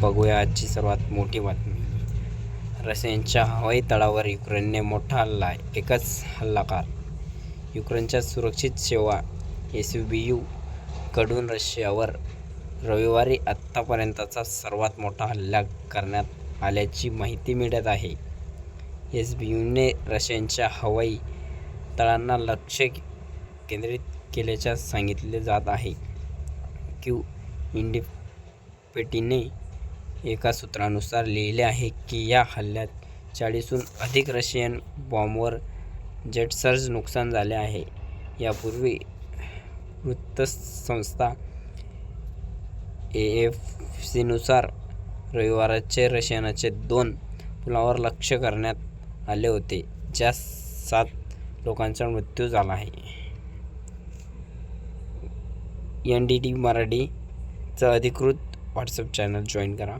बघूया आजची सर्वात मोठी बातमी. रशियनच्या हवाई तळावर युक्रेनने मोठा हल्ला एकच हल्लाकार. युक्रेनच्या सुरक्षित सेवा एस यू बी यू कडून रशियावर रविवारी आत्तापर्यंतचा सर्वात मोठा हल्ला करण्यात आल्याची माहिती मिळत आहे. एस बी यूने रशियनच्या हवाई तळांना लक्ष केंद्रित केल्याचे सांगितले जात आहे. क्यू इंडिपेटीने एका सूत्रानुसार लिहिले आहे की या हल्ल्यात चाळीसहून अधिक रशियन बॉम्बवर जेटसर्ज नुकसान झाले आहे. यापूर्वी वृत्तसंस्था ए एफ सीनुसार रविवारचे रशियनाचे दोन पुलावर लक्ष्य करण्यात आले होते ज्या सात लोकांचा मृत्यू झाला आहे. एन डी टी मराठीचं अधिकृत व्हॉट्सअप चॅनल जॉईन करा.